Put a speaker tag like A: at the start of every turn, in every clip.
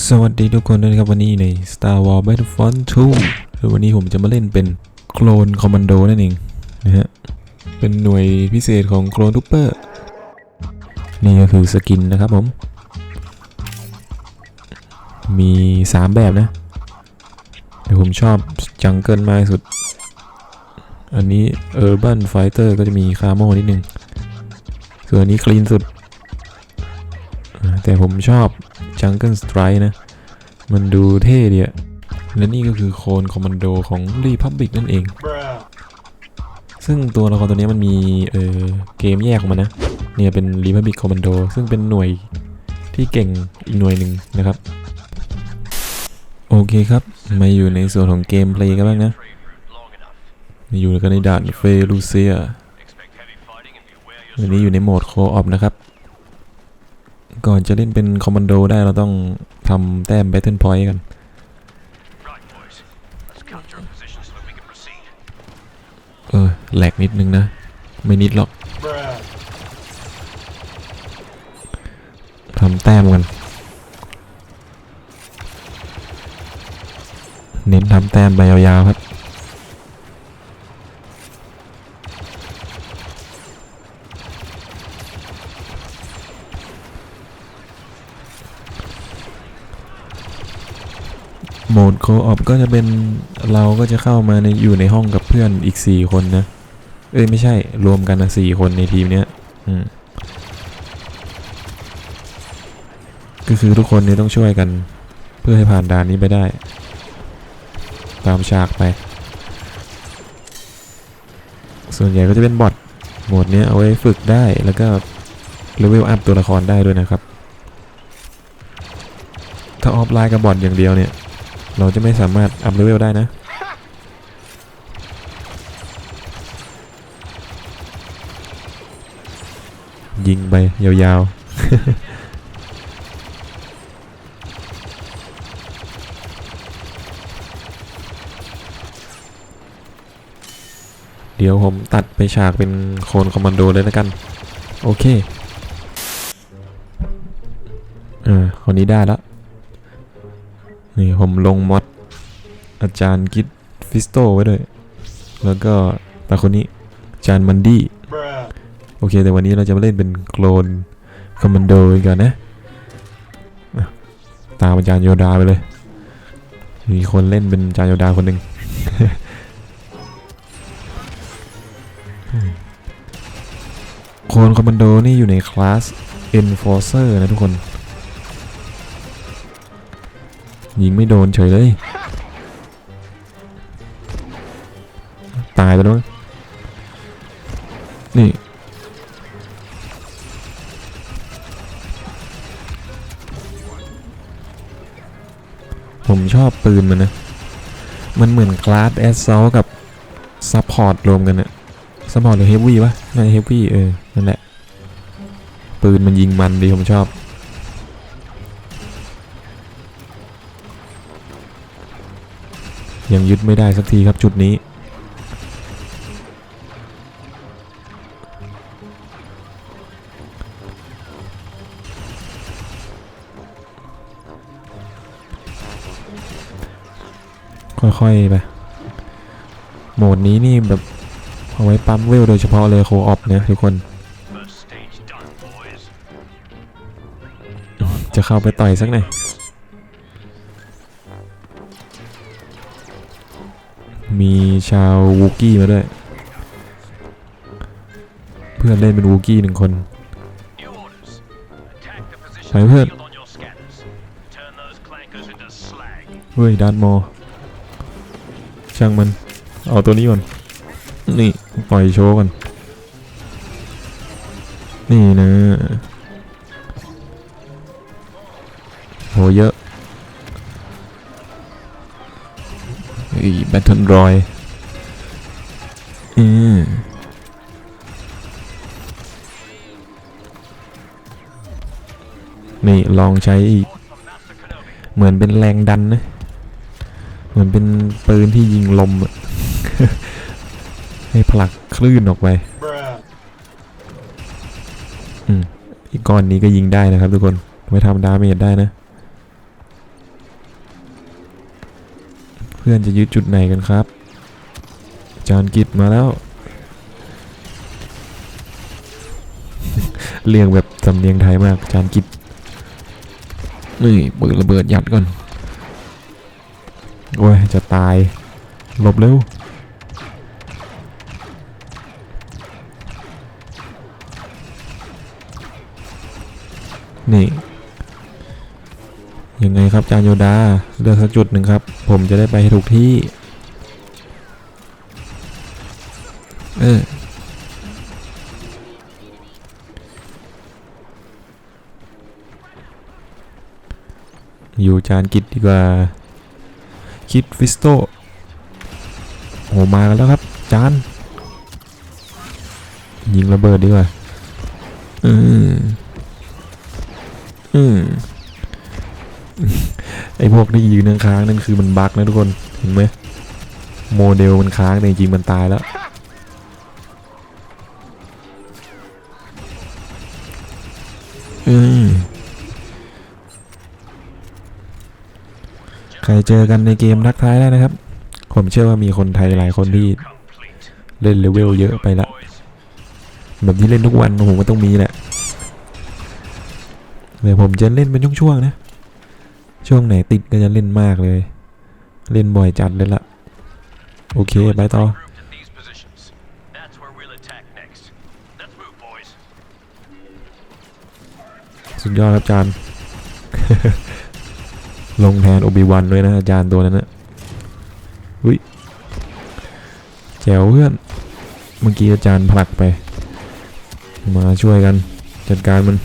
A: สวัสดีทุกคนด้วยนะครับวันนี้ใน Star Wars Battlefront 2คือวันนี้ผมจะมาเล่นเป็นโคลนคอมมานโดนั่นเองนะฮะ เป็นหน่วยพิเศษของโคลนทูเปอร์ นี่ก็คือสกินนะครับผม มี 3 แบบนะแต่ผมชอบจังเกิลมากสุด อันนี้ Urban Fighter ก็จะมีคาร์โมนิดนึง ส่วนนี้คลีนสุด แต่ผมชอบ Jungle Strike นะ มันดูเท่ดีอะและนี่ก็คือโคลนคอมมานโดของ Republic นั่นเอง ซึ่งตัวละครตัวนี้มันมีเออเกมแยกออกมานะ เนี่ยเป็น Republic Commando ซึ่งเป็นหน่วยที่เก่งอีกหน่วยหนึ่งนะครับ โอเคครับ มาอยู่ในส่วนของเกมเพลย์กันบ้างนะมาอยู่กันในด่านเฟลูเซียวันนี้อยู่ในโหมดโคออปนะครับ ก่อนจะเล่นเป็นคอมมานโดได้เราต้องทำแต้ม Battle Point กันเออแหลกนิดนึงนะ ไม่นิดหรอกทำแต้มกัน เน้นทำแต้มไปยาวๆครับ โคออปก็จะเป็นเราก็จะเข้ามาในอยู่ในห้องกับเพื่อนอีก 4 คนนะ เอ้ย ไม่ใช่รวมกันนะสี่คนในทีมเนี้ยอืมก็คือทุกคนเนี่ยต้องช่วยกัน เพื่อให้ผ่านด่านนี้ไปได้ ตามฉากไป ส่วนใหญ่ก็จะเป็นบอทโหมดเนี้ยเอาไว้ฝึกได้แล้วก็เลเวลอัพตัวละครได้ด้วยนะครับ ถ้าออฟไลน์กับบอทอย่างเดียวเนี่ย เราจะไม่สามารถอัพเลเวลได้นะ ยิงไป ยาวๆเดี๋ยวผมตัดไปฉากเป็นโคนคอมมานโดเลยแล้วกัน โอเคเออคนนี้ได้แล้ว นี่ผมลงมอดอาจารย์กิดฟิสโตไว้ด้วย แล้วก็ตาคนนี้อาจารย์มันดี้โอเค แต่วันนี้เราจะมาเล่นเป็นโคลนคอมมานโดกันนะอะตามอาจารย์โยดาไปเลย มีคนเล่นเป็นอาจารย์โยดาคนหนึ่งโคลนคอมมานโดนี่อยู่ในคลาส Enforcer นะทุกคน ยิงไม่โดนเฉยเลย ตายแล้วนี่ ผมชอบปืนมันนะ มันเหมือนคลาสแอสซอลกับซัพพอร์ตรวมกันอะซัพพอร์ตหรือเฮฟวี่วะน่าจะเฮฟวี่เออ นั่นแหละ ปืนมันยิงมันดีผมชอบ ยังยึดไม่ได้สักทีครับจุดนี้ค่อยๆไป โหมดนี้นี่แบบเอาไว้ปั๊มเวลโดยเฉพาะเลยโคออฟเนี่ยทุกคน จะเข้าไปต่อยสักหน่อย มีชาววูกี้มาด้วย เพื่อนเล่นเป็นวูกี้หนึ่งคน
B: ไปเพื่อน
A: เฮ้ยดันมอ ช่างมัน เอาตัวนี้ก่อน นี่ ปล่อยโชว์กันนี่นะโหเยอะ อีแบทเทิลรอยอืมนี่ลองใช้อีกเหมือนเป็นแรงดันนะ เหมือนเป็นปืนที่ยิงลมอะให้ผลักคลื่นออกไป
C: Bruh.
A: อีกก้อนนี้ก็ยิงได้นะครับทุกคน ไม่ทำดาเมจได้นะ เพื่อนจะยึดจุดไหนกันครับ จานกิจมาแล้ว เรียงแบบสำเนียงไทยมาก จานกิจนี่เปิดระเบิดยัดก่อน โอ้ย จะตายหลบเร็ว นี่ ยังไงครับจานโยดาเลือกสักจุดหนึ่งครับ ผมจะได้ไปให้ถูกที่ เอออยู่จานกิจดีกว่า คิดฟิสโตโอ้มากันแล้วครับ จาน ยิงระเบิดดีกว่า อืมอืม ไอพวกที่ยืนค้างนั่นคือมันบั๊กนะทุกคนเห็นไหมโมเดลมันค้างแต่จริงมันตายแล้วใครเจอกันในเกมทักทายได้นะครับ ผมเชื่อว่ามีคนไทยหลายคนที่เล่นเลเวลเยอะไปละ แบบที่เล่นทุกวันโอ้โหก็ต้องมีแหละเดี๋ยวผมจะเล่นเป็นช่วงๆนะ ช่วงไหนติดก็จะเล่นมากเลย เล่นบ่อยจัดเลยละโอเค
B: Boys
A: ไปต่อ
B: regrouped in these positions. That's where we'll attack next. Let's move, boys.
A: สุดยอดครับอาจารย์ ลงแทนโอบิวันด้วยนะอาจารย์ตัวนั้นนะอุ้ยแจ๋วเพื่อน เมื่อกี้อาจารย์ผลักไป มาช่วยกันจัดการมัน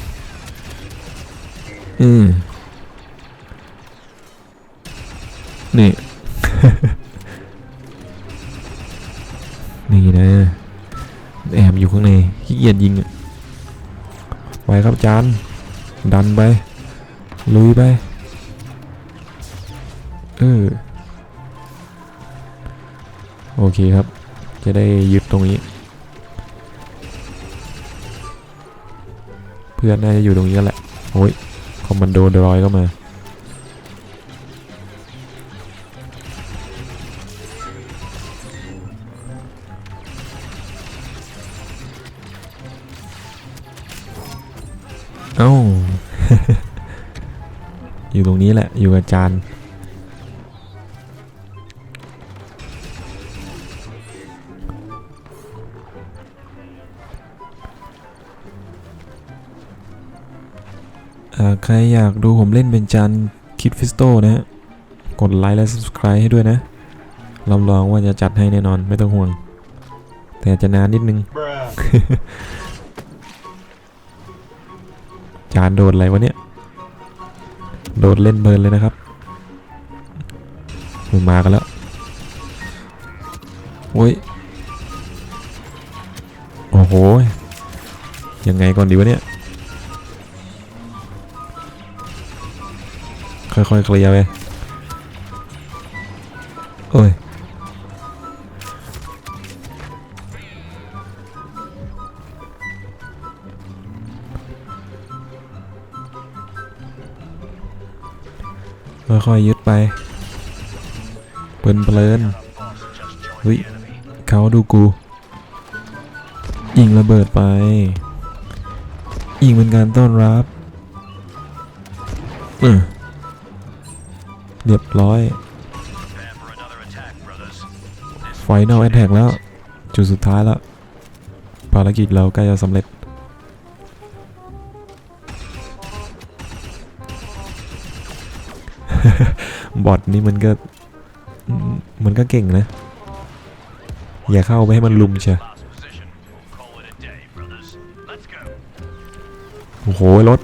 A: อืม นี่ นี่นะแอบอยู่ข้างในขี้เกียจยิงไปครับจารย์ดันไป ลุยไป เออ โอเคครับ จะได้ยึดตรงนี้ เพื่อนน่าจะอยู่ตรงนี้แหละ โอ้ย คอมมานโดดรอยก็มา อยู่ตรงนี้แหละ อยู่กับอาจารย์อ่าใครอยากดูผมเล่นเป็นจานคิดฟิสโตนะฮะ กดไลค์และ subscribe ให้ด้วยนะ รับรองว่าจะจัดให้แน่นอนไม่ต้องห่วง แต่จะนานนิดนึง จานโดดอะไรวะเนี่ย โดดเล่นเพลินเลยนะครับมึงมากันแล้วโอ้ย โอ้โห ยังไงก่อนดีวะเนี่ย ค่อยๆเคลียร์ไป ค่อยๆยึดไปเพลินเพลิน
B: Our boss just joined
A: Ui.
B: the enemy.
A: เขาดูกู ยิงระเบิดไป ยิงเป็นการต้อนรับเออเรียบร้อย ไฟนอลแอ t แทกแล้ว จุดสุดท้ายแล้ว ภารกิจเราใกล้จะสำเร็จ บอทนี่มันก็ มันก็เก่งนะ อย่าเข้าไปให้มันลุมเชียโอ้โหรถ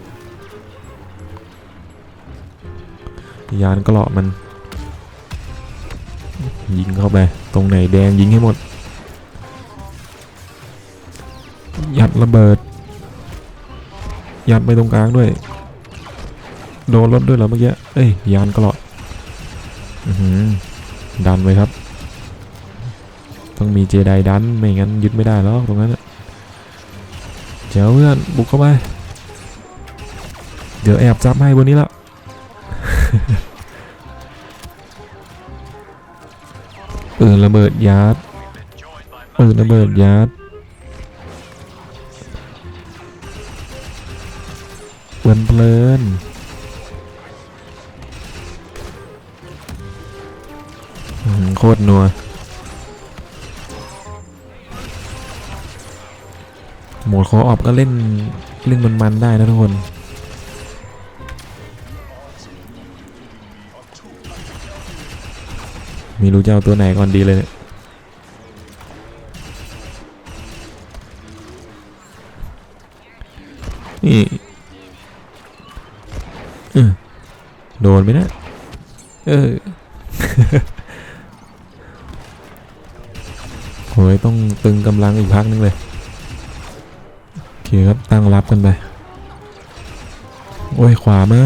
A: ยานเกราะมัน ยิงเข้าไป ตรงไหนแดงยิงให้หมด ยัดระเบิด ยัดไปตรงกลางด้วย โดนรถด้วยเหรอเมื่อกี้ เอ้ย ยานเกราะอื้อหือ ดันไว้ครับ ต้องมีเจไดดันไม่งั้นยึดไม่ได้แล้วตรงนั้นเจ้าเพื่อนบุกเข้าไปเดี๋ยวแอบจับให้บนนี้ล้วปืนระเบิดยัด
B: Been joined by
A: ปืนระเบิดยัดเพลินเพลิน โคตรนัวโหมดคอออฟก็เล่นเล่นมันๆได้นะทุกคนม่รู้จะเอาตัวไหนก่อนดีเลยเนี่ยนี่เอโดนไหมนะ เออ โหยต้องตึงกำลังอีกพักนึงเลยโอเคครับตั้งรับกันไปโอ้ยขวามา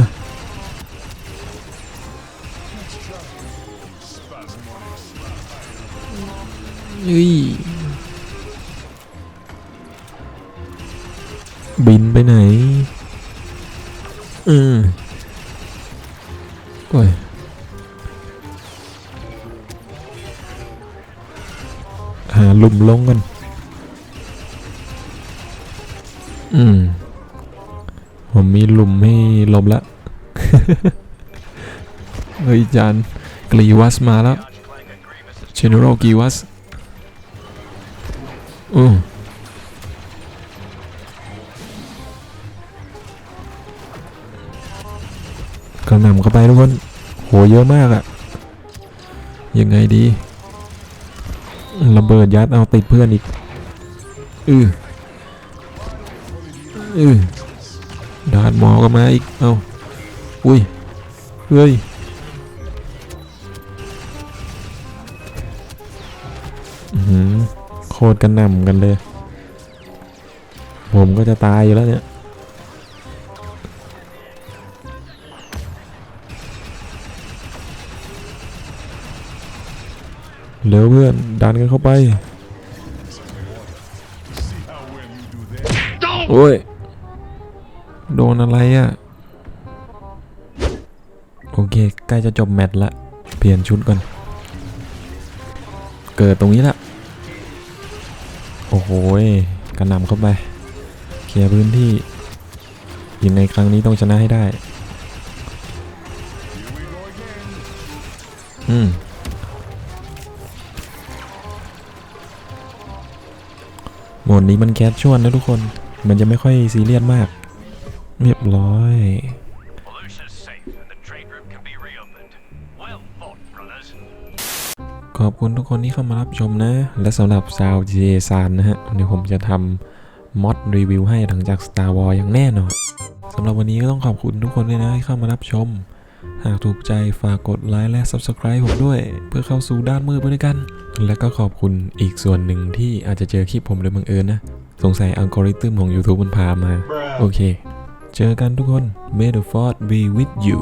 A: เฮ้ยบินไปไหน อืมโอ้ย หาหลุมลงกัน อืม ผมมีหลุมให้หลบละเฮ้ยจานกรีวัสมาแล้ว
B: Archclang and Grievous has
A: General กรีวัสอือก็นำเข้าไปทุกคน โห เยอะมากอะยังไงดี ระเบิดยัดเอาติดเพื่อนอีก อืออือดาดหมอก็มาอีก เอาอุ้ย เฮ้ยอื้อหือโคตรกันหน่ำกันเลย ผมก็จะตายอยู่แล้วเนี่ย เร็วเพื่อน ดันกันเข้าไป โอ้ย โดนอะไรอะ่ะ โอเค ใกล้จะจบแมตช์ละ เปลี่ยนชุดก่อน เกิดตรงนี้ละ โอ้โหกระหน่ำเข้าไป เคลียร์พื้นที่ยังไงครั้งนี้ต้องชนะให้ได้ อืม ดนี้มันแคสชวลนะทุกคน มันจะไม่ค่อยซีเรียสมาก เรียบร้อย ขอบคุณทุกคนที่เข้ามารับชมนะ และสำหรับซาวเจซานนะฮะ เดี๋ยวผมจะทำมอดรีวิวให้หลังจาก Star Wars อย่างแน่นอนสำหรับวันนี้ก็ต้องขอบคุณทุกคนด้วยนะที่เข้ามารับชม หากถูกใจฝากกดไลค์และ Subscribe ผมด้วย เพื่อเข้าสู่ด้านมืดไปด้วยกัน และก็ขอบคุณอีกส่วนหนึ่งที่อาจจะเจอคลิปผมโดยบังเอิญนะ สงสัยอัลกอริทึมของ YouTube มันพามา โอเค เจอกันทุกคน May the Force be with you